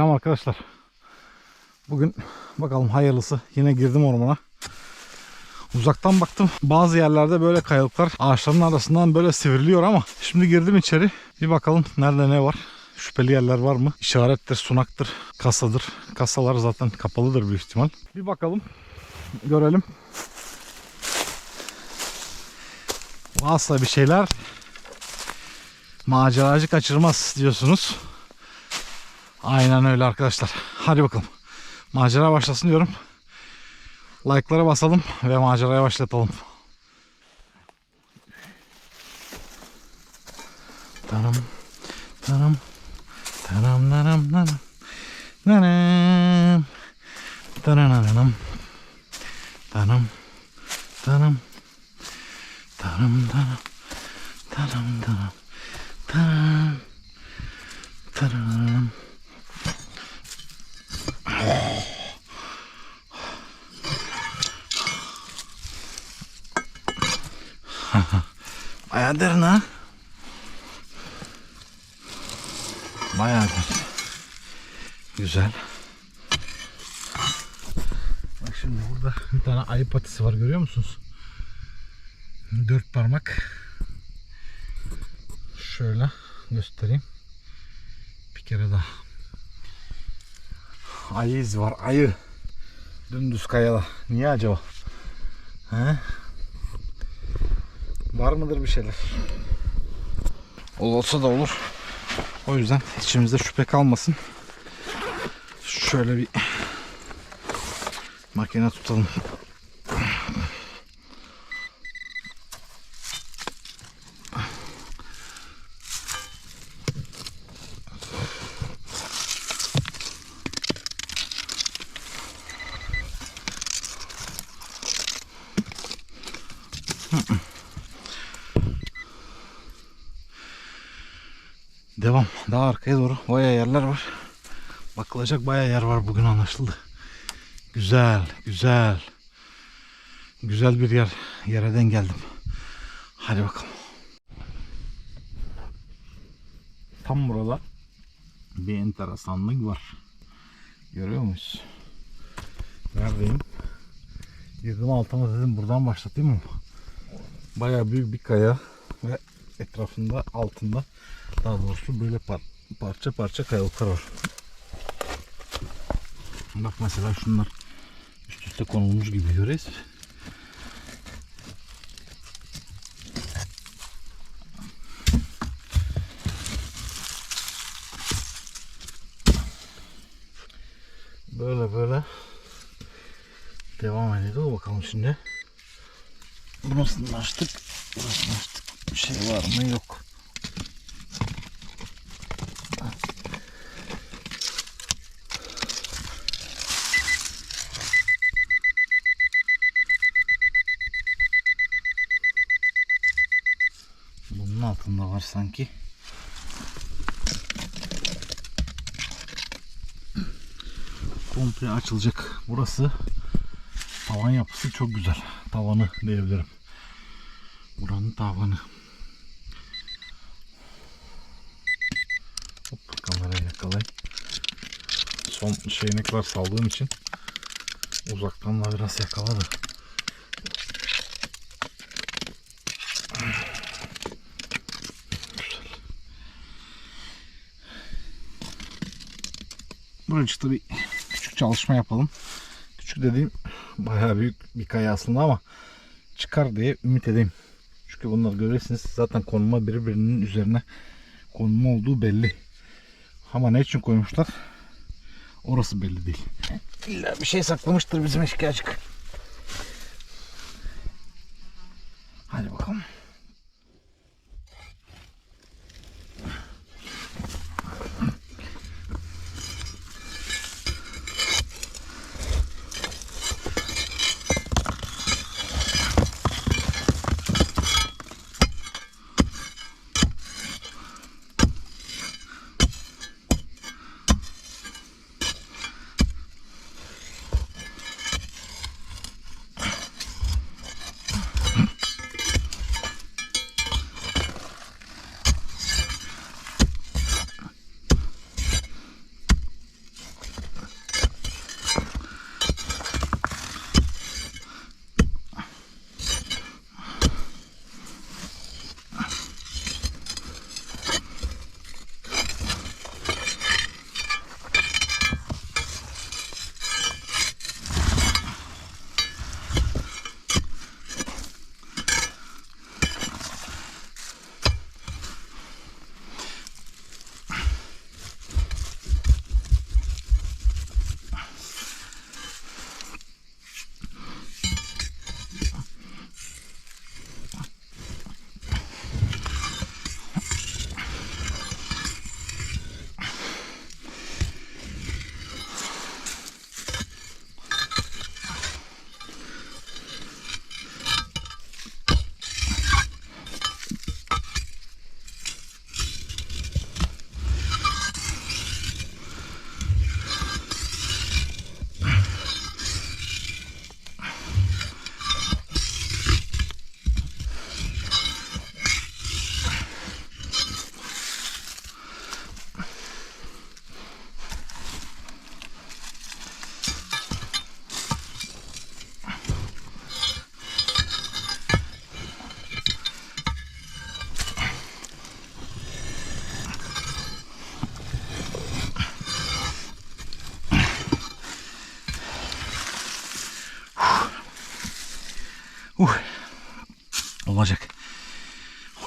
Selam arkadaşlar. Bugün bakalım hayırlısı. Yine girdim ormana. Uzaktan baktım. Bazı yerlerde böyle kayalıklar ağaçların arasından böyle sivriliyor ama şimdi girdim içeri. Bir bakalım nerede ne var. Şüpheli yerler var mı? İşarettir, sunaktır, kasadır. Kasalar zaten kapalıdır büyük ihtimal. Bir bakalım. Görelim. Varsa bir şeyler maceracı kaçırmaz diyorsunuz. Aynen öyle arkadaşlar. Hadi bakalım. Macera başlasın diyorum. Like'lara basalım ve maceraya başlatalım. Tanım. Tanım. Tanım nanam nanam. Nanam. Tanananam. Tanım. Tanım. Tanım tanım. Tanım tanım. Tanım. Tanım. Ha. Bayağı derin. Güzel. Bak şimdi burada bir tane ayı patisi var görüyor musunuz? Dört parmak. Şöyle göstereyim. Bir kere daha. Ayı izi var ayı. Dümdüz kayada. Niye acaba? He? Var mıdır bir şeyler? Olsa da olur. O yüzden içimizde şüphe kalmasın. Şöyle bir makine tutalım. Devam. Daha arkaya doğru baya yerler var. Bakılacak baya yer var bugün anlaşıldı. Güzel, güzel. Güzel bir yer. Yereden geldim. Hadi bakalım. Tam burada bir enteresanlık var. Görüyor muyuz? Neredeyim? Girdim altıma dedim buradan başlatayım mı? Baya büyük bir kaya ve etrafında altında daha doğrusu böyle par parça parça kayalıklar var. Bak mesela şunlar üst üste konulmuş gibi görüyoruz. Böyle böyle devam ediyor. Bakalım şimdi. Burasını açtık. Burasını açtık. Bir şey var mı? Yok. Bunun altında var sanki. Komple açılacak. Burası tavan yapısı çok güzel. Tavanı diyebilirim. Buranın tavanı. Hop kamerayı yakalayayım. Son şeyine kadar saldığım için uzaktan da biraz yakaladı. Buracıkta bir küçük çalışma yapalım. Küçük dediğim bayağı büyük bir kaya aslında ama çıkar diye ümit edeyim. Çünkü bunlar görürsünüz zaten konuma birbirinin üzerine konuma olduğu belli. Ama ne için koymuşlar? Orası belli değil. İlla bir şey saklamıştır bizim eşkıyacık. Hadi bakalım.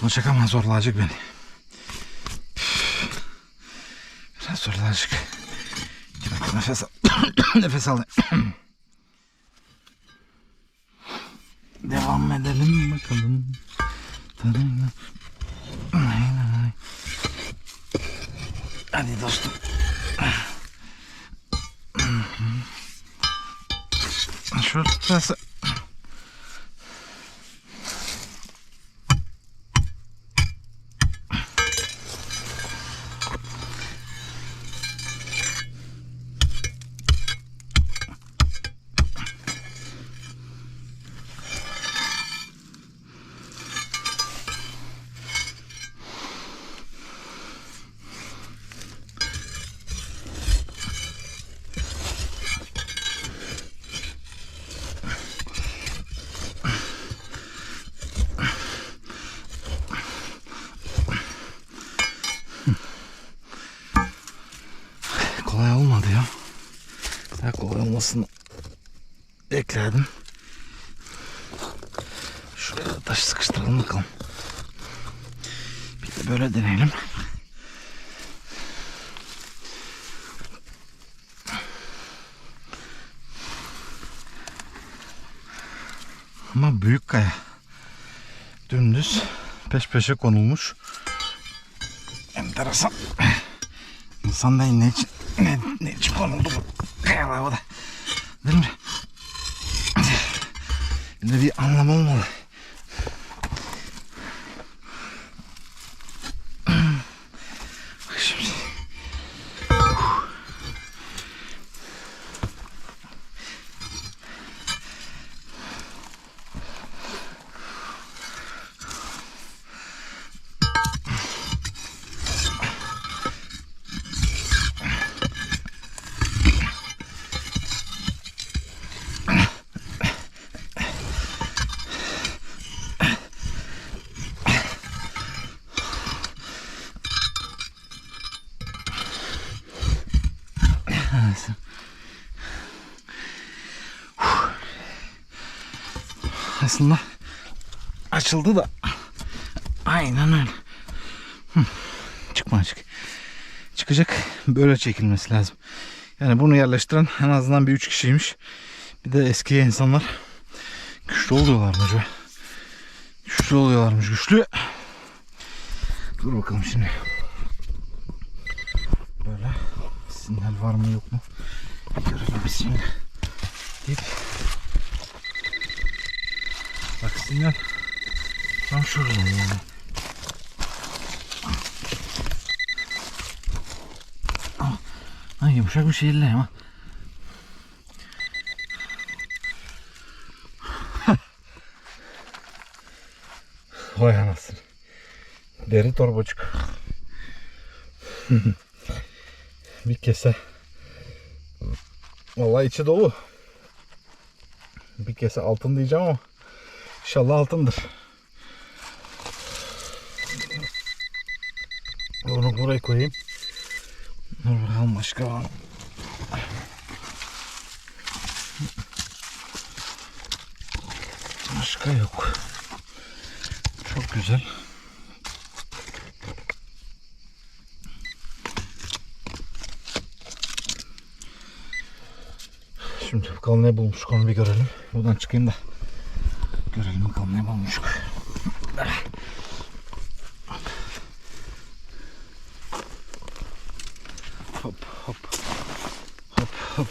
Olacak ama zorlayacak beni. Biraz zorlayacak. İki dakika nefes al. nefes al. Devam edelim bakalım. Hadi dostum. Şurası. Şuraya taş sıkıştıralım bakalım. Bir de böyle deneyelim. Ama büyük kaya. Dümdüz peş peşe konulmuş. Enteresan. İnsan da ne için, ne, ne için konuldu bu kayalar bu da. Değil mi? Bir anlam olmalı. Bak şimdi. Aslında açıldı da aynen öyle. Çıkma çık. Çıkacak böyle çekilmesi lazım. Yani bunu yerleştiren en azından bir üç kişiymiş. Bir de eski insanlar güçlü oluyorlarmış be. Güçlü oluyorlarmış güçlü. Dur bakalım şimdi. Böyle sinyal var mı yok mu? Görelim biz. Deyip Bak sinyal tam şurada yani. Ha, yumuşak bir şeyle ama. Vay anasını. Deri torbacık. bir kese. Vallahi içi dolu. Bir kese altın diyeceğim ama İnşallah altındır. Bunu buraya koyayım. Dur bakalım başka var? Başka yok. Çok güzel. Şimdi bakalım ne bulmuş onu bir görelim. Buradan çıkayım da. Görelim bakalım ne bulmuşuk. Hop hop. Hop hop.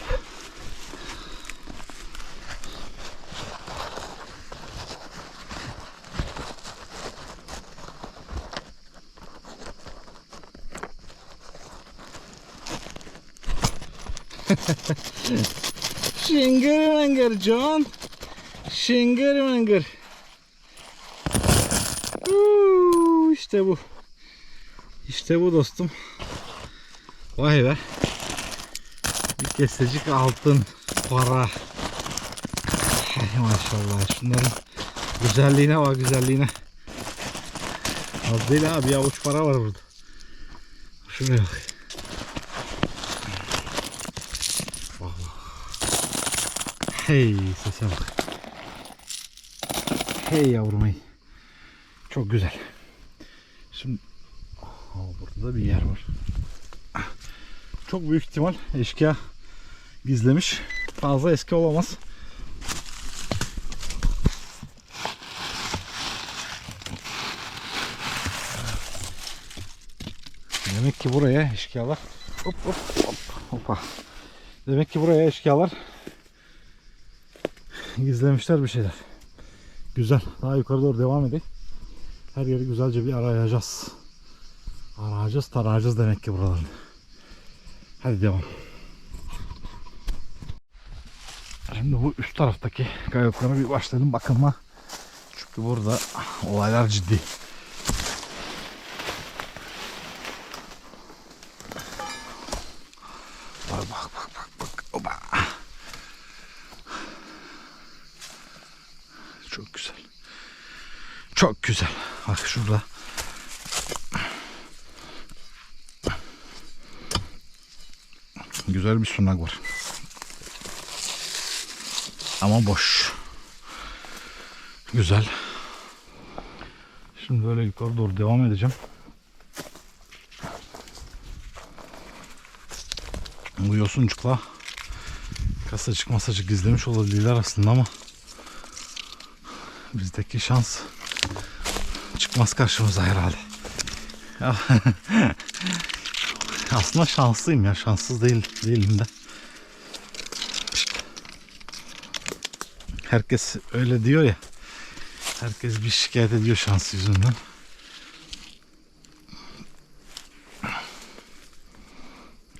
Şingır mangır John. Şingır mangır. Uuu, İşte bu. İşte bu dostum. Vay be. Bir kesecik altın para. Hay maşallah şunların güzelliğine bak güzelliğine. Az değil ha bir avuç para var burada. Şuraya bak. Hey sese bak. Hey yavrum hey. Çok güzel. Şimdi burada da bir yer var. Çok büyük ihtimal eşkıya gizlemiş. Fazla eski olamaz. Demek ki buraya eşkıyalar hop hop hop hoppa. Demek ki buraya eşkıyalar gizlemişler bir şeyler. Güzel. Daha yukarı doğru devam edelim. Her yeri güzelce bir arayacağız. Arayacağız, tarayacağız demek ki buralarını. Hadi devam. Şimdi bu üst taraftaki kayalıklara bir başlayalım bakılma. Çünkü burada olaylar ciddi. Bak bak bak bak bak. Oba. Çok güzel. Çok güzel. Bak şurada. Güzel bir sunak var. Ama boş. Güzel. Şimdi böyle yukarı doğru devam edeceğim. Bu yosuncukla kasacık masacık gizlemiş olabilirler aslında ama bizdeki şans çıkmaz karşımıza herhalde. Aslında şanslıyım ya şanssız değil değilim de. Herkes öyle diyor ya. Herkes bir şikayet ediyor şans yüzünden.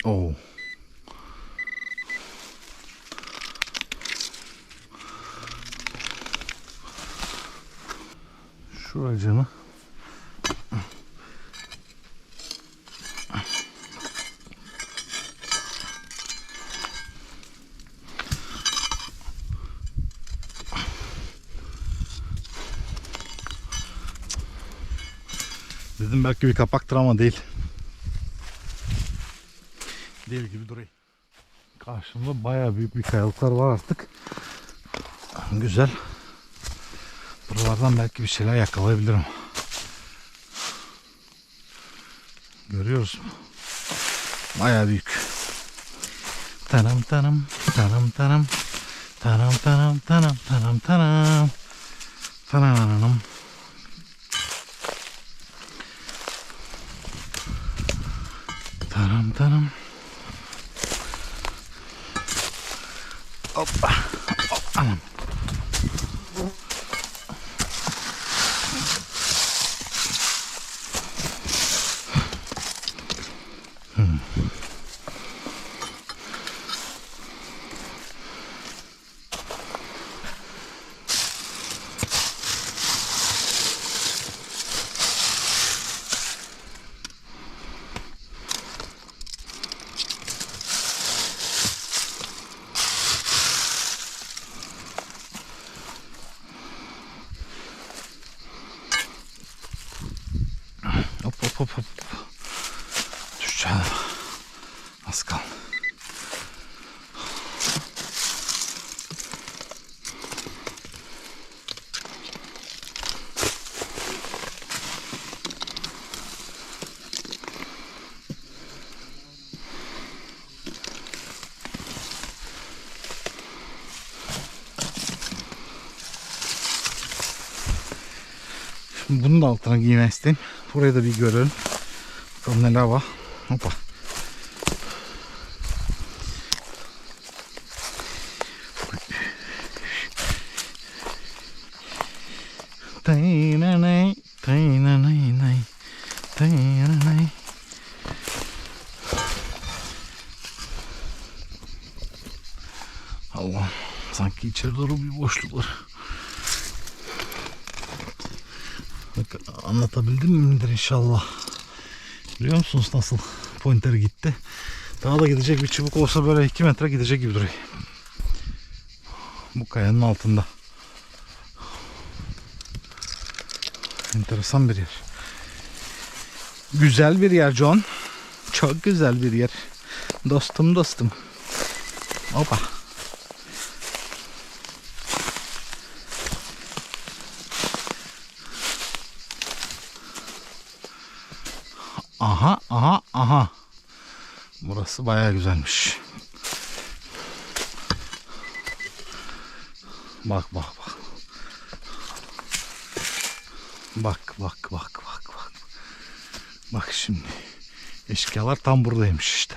Oo. Şuracını Dedim belki bir kapaktır ama değil. Değil gibi duruyor. Karşımda bayağı büyük bir kayalıklar var artık. Güzel. Buralardan belki bir şeyler yakalayabilirim. Görüyoruz mu? Bayağı büyük. Tanam tanam tanam tanam tanam tanam tanam tanam tanam tanam tanam komutanım. Hoppa. Hop, aman. Hmm. Bunun da altına giymek isteyeyim. Burayı da bir görelim. Bakalım neler var. Hoppa. Taynanay, taynanaynay, taynanay. Allah sanki içeri doğru bir boşluk var. Bak, anlatabildim midir inşallah. Biliyor musunuz nasıl pointer gitti? Daha da gidecek bir çubuk olsa böyle 2 metre gidecek gibi duruyor. Bu kayanın altında. Enteresan bir yer. Güzel bir yer John. Çok güzel bir yer. Dostum dostum. Hoppa. Burası bayağı güzelmiş. Bak bak bak. Bak bak bak bak bak. Bak şimdi. Eşkıyalar tam buradaymış işte.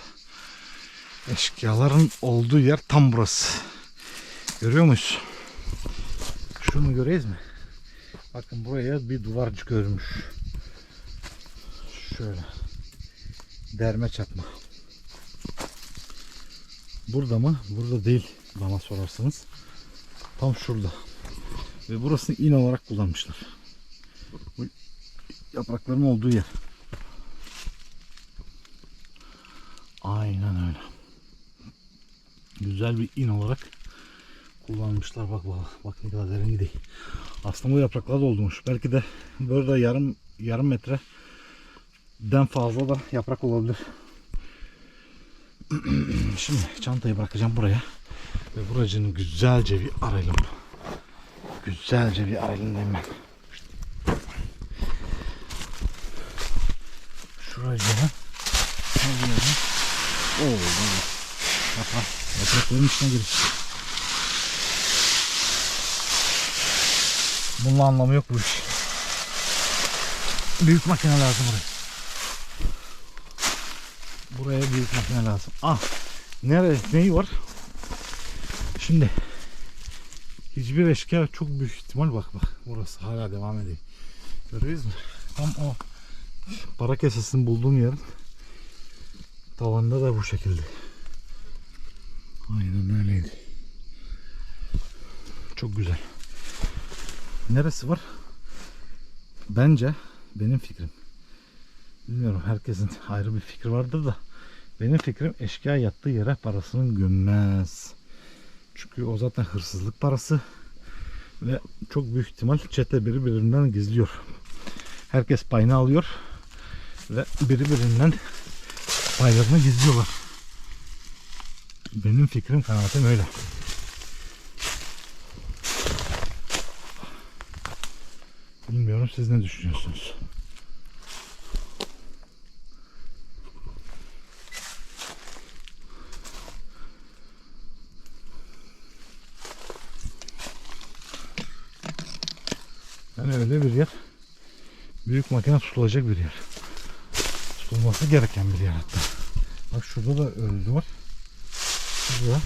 Eşkıyaların olduğu yer tam burası. Görüyor muyuz? Şunu göreyiz mi? Bakın buraya bir duvarcık örmüş. Şöyle. Derme çatma. Burada mı? Burada değil bana sorarsanız. Tam şurada. Ve burasını in olarak kullanmışlar. Bu yaprakların olduğu yer. Aynen öyle. Güzel bir in olarak kullanmışlar. Bak bak, bak ne kadar derin değil. Aslında bu yapraklar da olmuş. Belki de burada yarım yarım metre den fazla da yaprak olabilir. Şimdi çantayı bırakacağım buraya. Ve buracını güzelce bir arayalım. Güzelce bir arayalım hemen. Şuracığa. Şuracığa. Oo, baba. Bak. Yaprakların içine giriş. Bunun anlamı yok bu iş. Büyük makine lazım buraya. Buraya büyük makine lazım. Ah. Nerede? Neyi var? Şimdi hiçbir eşkıya çok büyük ihtimal bak bak burası hala devam ediyor. Görüyoruz mu? Tam o para kesesini bulduğum yerin tavanında da bu şekilde. Aynen öyleydi. Çok güzel. Neresi var? Bence benim fikrim. Bilmiyorum herkesin ayrı bir fikri vardır da benim fikrim eşkıya yattığı yere parasını gömmez. Çünkü o zaten hırsızlık parası ve çok büyük ihtimal çete biri birinden gizliyor. Herkes payını alıyor ve biri birinden paylarını gizliyorlar. Benim fikrim kanaatim öyle. Bilmiyorum siz ne düşünüyorsunuz? Yani öyle bir yer. Büyük makine tutulacak bir yer. Tutulması gereken bir yer hatta. Bak şurada da ölü var. Şurada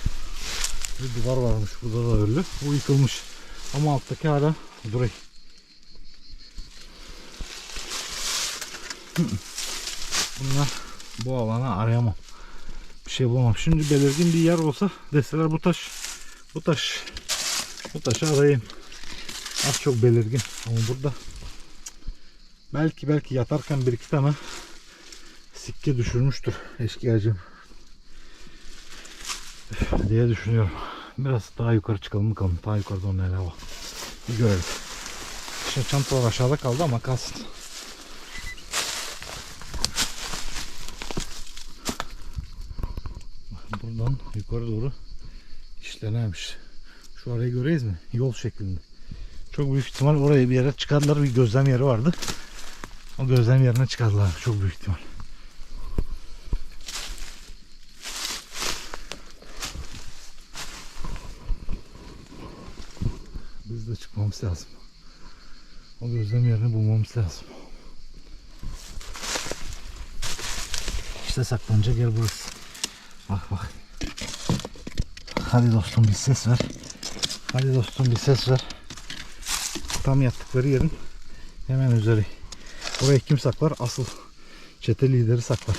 bir duvar varmış. Burada da ölü. Bu yıkılmış. Ama alttaki hala duruyor. Bunlar bu alana arayamam. Bir şey bulamam. Şimdi belirgin bir yer olsa deseler bu taş bu taş bu taşı arayayım. Az çok belirgin ama burada belki belki yatarken bir iki tane sikke düşürmüştür eşkıyacım diye düşünüyorum. Biraz daha yukarı çıkalım bakalım. Daha yukarıda onun neler var. Bir görelim. Şimdi çantalar aşağıda kaldı ama kalsın. Buradan yukarı doğru işlenemiş. Şu arayı göreyiz mi? Yol şeklinde. Çok büyük ihtimal oraya bir yere çıkardılar. Bir gözlem yeri vardı. O gözlem yerine çıkardılar. Çok büyük ihtimal. Biz de çıkmamız lazım. O gözlem yerini bulmamız lazım. İşte saklanacak yer burası. Bak bak. Hadi dostum bir ses ver. Hadi dostum bir ses ver. Tam yattıkları yerin hemen üzeri. Orayı kim saklar? Asıl çete lideri saklar.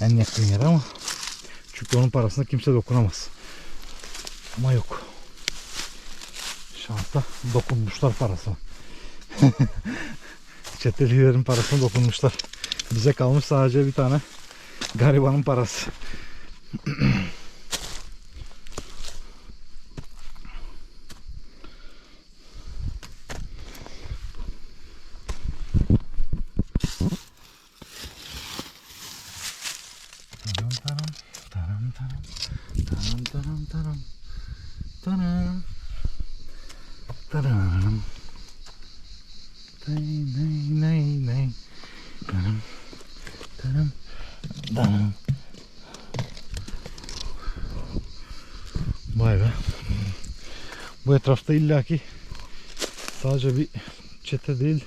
En yakın yer ama çünkü onun parasına kimse dokunamaz. Ama yok. Şansa dokunmuşlar parasına. çete liderin parasına dokunmuşlar. Bize kalmış sadece bir tane garibanın parası. taram taram taram taram taram taram taram taram Nay nay nay nay taram taram taram Vay be. Bu etrafta illaki sadece bir çete değil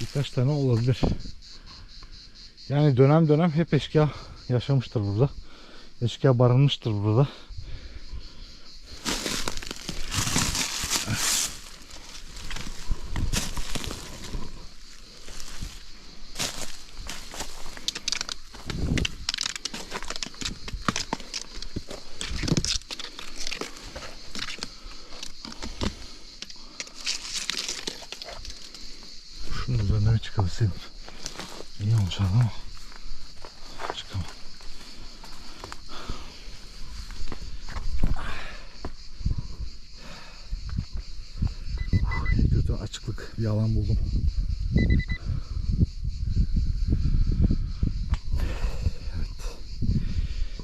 birkaç tane olabilir. Yani dönem dönem hep eşkıya yaşamıştır burada. Eşkıya barınmıştır burada. Şunun üzerine bir çıkabilseydim. İyi olacak ama. Çıkamam. İyi kötü açıklık bir alan buldum. Evet.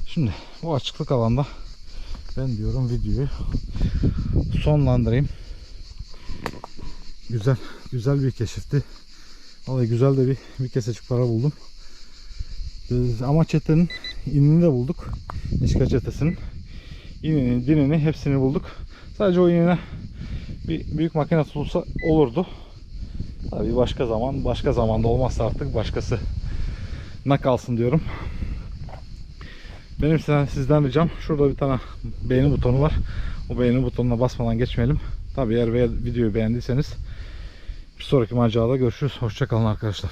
Şimdi bu açıklık alanda ben diyorum videoyu sonlandırayım. Güzel, güzel bir keşifti. Vallahi güzel de bir, bir kesecik para buldum. Biz ama çetenin inini de bulduk. Nişka çetesinin. İnini, dinini hepsini bulduk. Sadece o inine bir büyük makine tutulsa olurdu. Tabii başka zaman, başka zamanda olmazsa artık başkası ne kalsın diyorum. Benim sizden, ricam şurada bir tane beğeni butonu var. O beğeni butonuna basmadan geçmeyelim. Tabii eğer videoyu beğendiyseniz bir sonraki macerada görüşürüz. Hoşçakalın arkadaşlar.